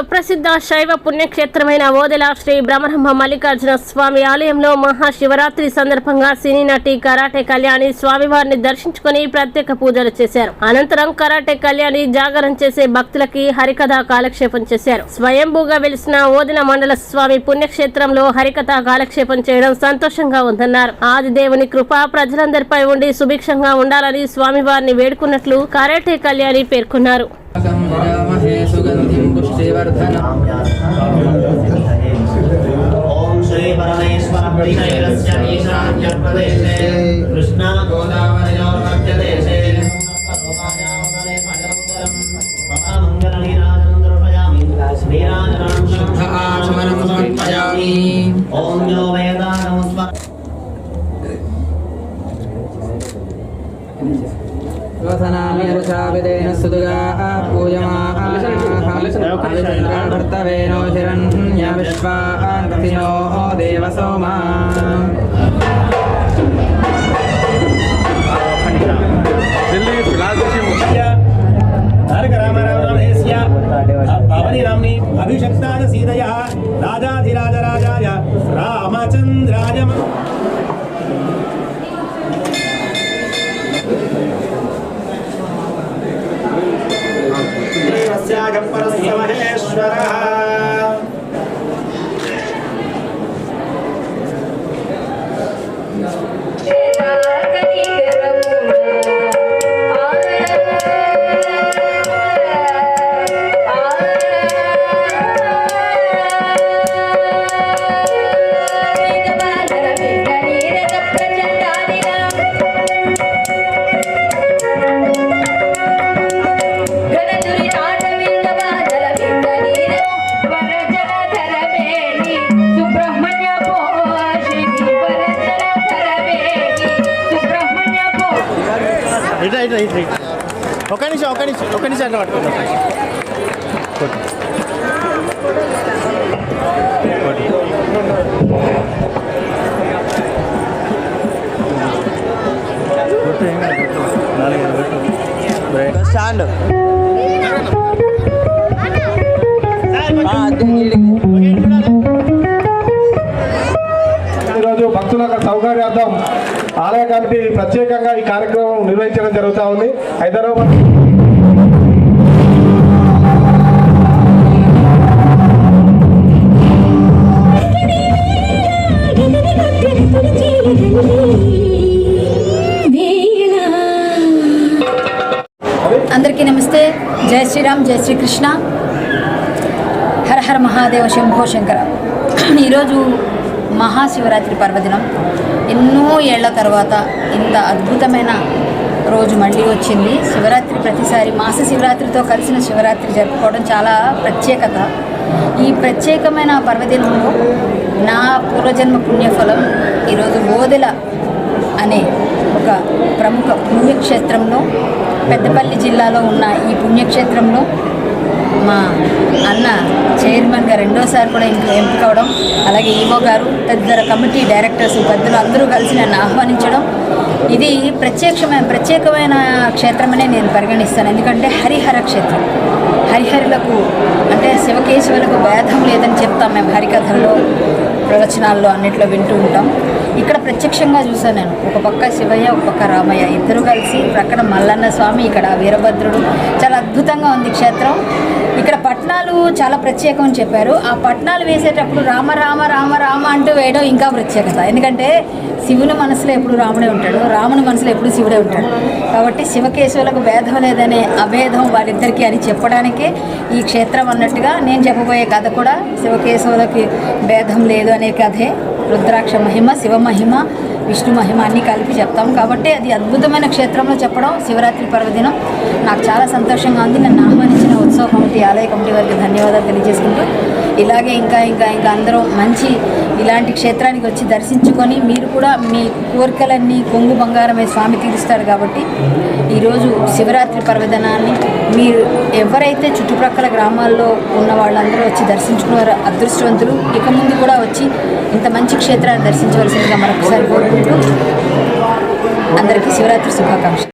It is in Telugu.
సుప్రసిద్ధ శైవ పుణ్యక్షేత్రమైన ఓదెల శ్రీ బ్రహ్మరహ్మ మల్లికార్జున స్వామి ఆలయంలో మహాశివరాత్రి సందర్భంగా సినీ నటి కరాటే కళ్యాణి స్వామివారిని దర్శించుకుని ప్రత్యేక పూజలు చేశారు. అనంతరం కరాటే కళ్యాణి జాగరం చేసే భక్తులకి హరికథ కాలక్షేపం చేశారు. స్వయంభూగా వెలిసిన ఓదెల మండల స్వామి పుణ్యక్షేత్రంలో హరికథ కాలక్షేపం చేయడం సంతోషంగా ఉందన్నారు. ఆది దేవుని కృప ప్రజలందరిపై ఉండి సుభిక్షంగా ఉండాలని స్వామివారిని వేడుకున్నట్లు కరాటే కళ్యాణి పేర్కొన్నారు. సంవిరామహే సుగంధిం పుష్టివర్ధనం ఓం శ్రీ పరమేశ్వర పరిశైలస్య ఈశాన్యప్రదేశే కృష్ణా గోదావరియోర్మధ్యదేశే సర్వకార్యావతరే పదమంగళం మహామంగళనీరాజనందర్పయామి శ్రీరాజనాం శుద్ధ ఆచమనం विश्वान्तर्षिणो देवसोमा दिल्ली फ़िलहाल हर रामरावणेस्या भवनी नाम्नि अभिषक्ताय सीतयः राजाधिराजराजाय रामचन्द्राय परस्य महेश्वरः ఇట్లా ఇట్లా ఇట్లా ఇట్లా. ఒక నిమిషం ఒక నిమిషం ఒక నిమిషం అట్లా పట్టుకోండి స్టాండ్ భక్తుల ఆలయ కమిటీ ప్రత్యేకంగా ఈ కార్యక్రమం నిర్వహించడం జరుగుతూ ఉంది. హైదరాబాద్ అందరికీ నమస్తే. జై శ్రీరామ్ జై శ్రీకృష్ణ. హర హర మహాదేవ శంభో శంకర. ఈరోజు మహాశివరాత్రి పర్వదినం. ఎన్నో ఏళ్ళ తర్వాత ఇంత అద్భుతమైన రోజు మళ్ళీ వచ్చింది. శివరాత్రి ప్రతిసారి మాస శివరాత్రితో కలిసిన శివరాత్రి జరుపుకోవడం చాలా ప్రత్యేకత. ఈ ప్రత్యేకమైన పర్వదినంలో నా పూర్వజన్మ పుణ్యఫలం ఈరోజు ఓదెల అనే ఒక ప్రముఖ పుణ్యక్షేత్రంలో పెద్దపల్లి జిల్లాలో ఉన్న ఈ పుణ్యక్షేత్రంలో మా అన్న చైర్మన్గా రెండోసారి కూడా ఇంక ఎంపిక అవడం అలాగే ఈవో గారు తదితర కమిటీ డైరెక్టర్స్ పెద్దలు అందరూ కలిసి నన్ను ఆహ్వానించడం. ఇది ప్రత్యక్షమైన ప్రత్యేకమైన క్షేత్రమనే నేను పరిగణిస్తాను. ఎందుకంటే హరిహర క్షేత్రం. హరిహరులకు అంటే శివకేశవులకు భేదం లేదని చెప్తాం మేము హరికథల్లో ప్రవచనాల్లో అన్నిట్లో వింటూ ఉంటాం. ఇక్కడ ప్రత్యక్షంగా చూసాను నేను. ఒక పక్క శివయ్య ఒక పక్క రామయ్య. ఇద్దరు కలిసి ప్రక్కన మల్లన్న స్వామి ఇక్కడ వీరభద్రుడు. చాలా అద్భుతంగా ఉంది క్షేత్రం. ఇక్కడ పట్నాలు చాలా ప్రత్యేకం అని చెప్పారు. ఆ పట్నాలు వేసేటప్పుడు రామ రామ రామ రామ అంటూ వేయడం ఇంకా ప్రత్యేకత. ఎందుకంటే శివుని మనసులో ఎప్పుడు రాముడే ఉంటాడు రాముని మనసులో ఎప్పుడు శివుడే ఉంటాడు. కాబట్టి శివకేశవులకు భేదం లేదనే అభేదం వాళ్ళిద్దరికీ అని చెప్పడానికే ఈ క్షేత్రం అన్నట్టుగా నేను చెప్పబోయే కథ కూడా శివకేశవులకి భేదం లేదు అనే కథే. రుద్రాక్ష మహిమ శివ మహిమ విష్ణు మహిమాన్ని కలిపి చెప్తాం. కాబట్టి అది అద్భుతమైన క్షేత్రంలో చెప్పడం శివరాత్రి పర్వదినం. నాకు చాలా సంతోషంగా ఉంది. నన్ను ఆహ్వానించిన ఉత్సవ కమిటీ ఆలయ కమిటీ వారికి ధన్యవాదాలు తెలియజేసుకుంటూ ఇలాగే ఇంకా ఇంకా ఇంకా అందరూ మంచి ఇలాంటి క్షేత్రానికి వచ్చి దర్శించుకొని మీరు కూడా మీ కోరికలన్నీ కొంగు బంగారమే స్వామి తీరుస్తారు కాబట్టి ఈరోజు శివరాత్రి పర్వదినాన్ని మీరు ఎవరైతే చుట్టుప్రక్కల గ్రామాల్లో ఉన్న వాళ్ళందరూ వచ్చి దర్శించుకున్నారో అదృష్టవంతులు ఇక ముందు కూడా వచ్చి ఇంత మంచి క్షేత్రాన్ని దర్శించవలసిందిగా మరొకసారి కోరుకుంటూ అందరికీ శివరాత్రి శుభాకాంక్షలు.